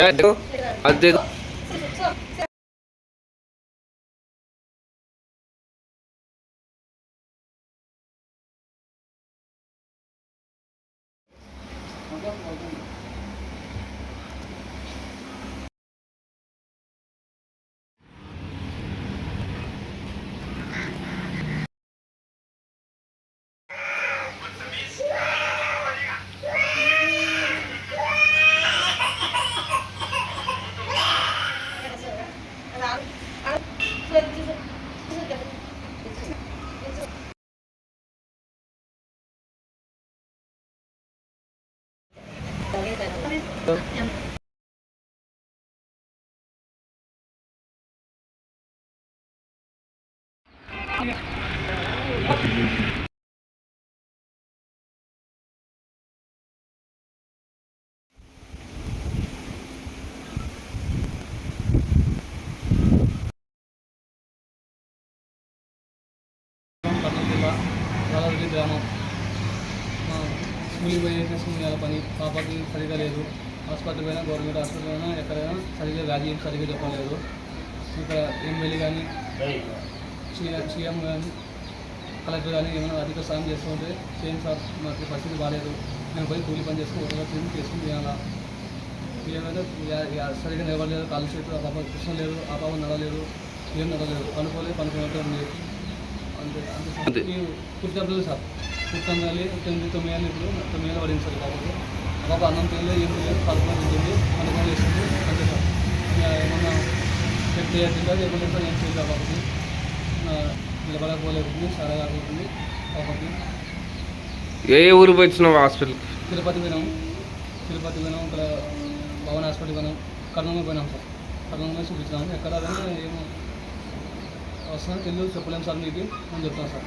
देखो अब देखो Thank you. గ్రామం మా స్కూల్కి పోయి చేసుకునే పని పాపకి సరిగా లేదు. హాస్పిటల్ పోయినా గవర్నమెంట్ హాస్పిటల్ పోయినా ఎక్కడైనా సరిగా వ్యాధి ఏం సరిగా చెప్పలేదు ఇక్కడ ఎమ్మెల్యే కానీ సీఎం కానీ కలెక్టర్ కానీ ఏమైనా అధిక సాయం చేస్తుంటే సేమ్ సార్ మాకు పరిస్థితి బాగాలేదు నేను పోయి కూలి పని చేసుకుని ఒక రోజు చేసుకుని చేయాలా ఏమైనా యా- యా- సరిగా నిలబడలేదు కాలు చేతులు ఆ పాప కృష్ణ లేదు ఆ పాప నడలేదు ఏం నడలేదు పనుకోలేదు పనుకున్నట్టు ఉంది. అంతే అంతే సార్. పుట్టినప్పుడు సార్. పుట్టంగాలి తొమ్మిది తొమ్మిది ఏళ్ళు ఇప్పుడు తొమ్మిది ఏళ్ళు పడింది సార్ బాబుకి పాప అన్నం తినలేదు ఏం లేదు పడుకొని తింటుంది పనుకొని వేస్తుంది అంతే సార్ ఏమన్నా పెట్టి తింటే ఏమన్నా ఏం చేయలేదు ఆ, నిలబడకపోలేకుంది అవుతుంది పాపకి ఏ ఊరు వచ్చినావు హాస్పిటల్కి తిరుపతి పోయినాం. తిరుపతి పోయినాం ఇక్కడ భవన్ హాస్పిటల్ పోయినాం కర్నూలు పోయినాం సార్. కర్నూలు చూపించినాం ఎక్కడ ఏమో వస్తాను తెలియదు చెప్పలేము సార్ మీకు అని చెప్తాను సార్.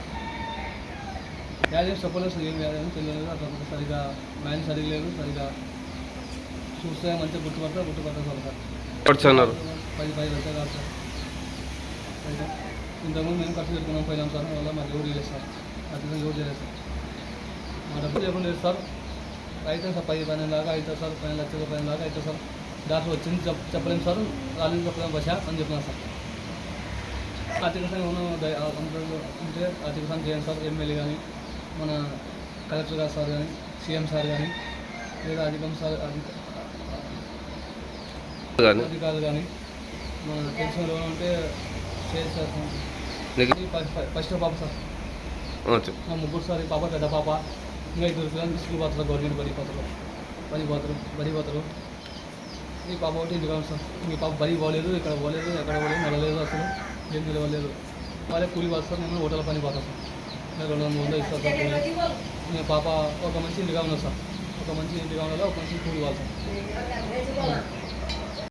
ఏం చెప్పలేదు సార్ ఏం అని తెలియదు అట్లా సరిగా మైండ్ సరిగా లేదు సరిగా చూస్తే మంచిగా గుర్తుపడతా గుర్తుపడతాం సార్ సార్ పది పది లక్షలు కాదు సార్. అయితే ఇంతకుముందు మేము ఖర్చు పెట్టుకున్నాం పోయినాం సార్. వల్ల మాకు ఎవరు చేయలేదు సార్. అతను ఎవరు చేయలేదు సార్. మా డబ్బులు లేకుండా లేదు సార్. అయితే సార్ పది పన్నెండు దాకా అవుతుంది సార్ పన్నెండు లక్షల పన్నెండు దాకా అవుతుంది సార్. డాక్టర్ వచ్చింది చెప్ చెప్పలేము సార్. రాలేదు చెప్పలేము బస అని చెప్పినాను సార్. ఆర్థిక సంఘం ఉన్న ఉంటే ఆర్థిక సంఘం చేయండి సార్ ఎమ్మెల్యే కానీ మన కలెక్టర్ గారు సార్ కానీ సీఎం సార్ కానీ లేదా అధికం సార్ అధికారులు కానీ మన తెలిసిన లోన్ ఉంటే చేస్తారు సార్. నీకు? ఇది ఫస్ట్ పాప సార్. మా ముగ్గురు సార్ ఈ పాప పెద్ద పాప. ఇంకా ఇద్దరు పిల్లలు స్కూల్ పోతారు గవర్నమెంట్ బడి పోతారు బడి పోతారు బడి పోతారు ఈ పాప ఒకటి ఇంటికి సార్. ఈ పాప బడి పోలేదు ఇక్కడ పోలేదు ఎక్కడ పోలేదు నడలేదు అసలు. ఏం నిలవలేదు వాళ్ళే కూలి పోతారు నేను హోటల్ పని పోతాను సార్. రెండు వందల ముందు ఇస్తాను సార్ నేను పాప ఒక మంచి ఇంటిగా ఉన్నా సార్. ఒక మంచి ఇంటిగా ఉండాలి ఒక మంచి కూలి కావాలి సార్.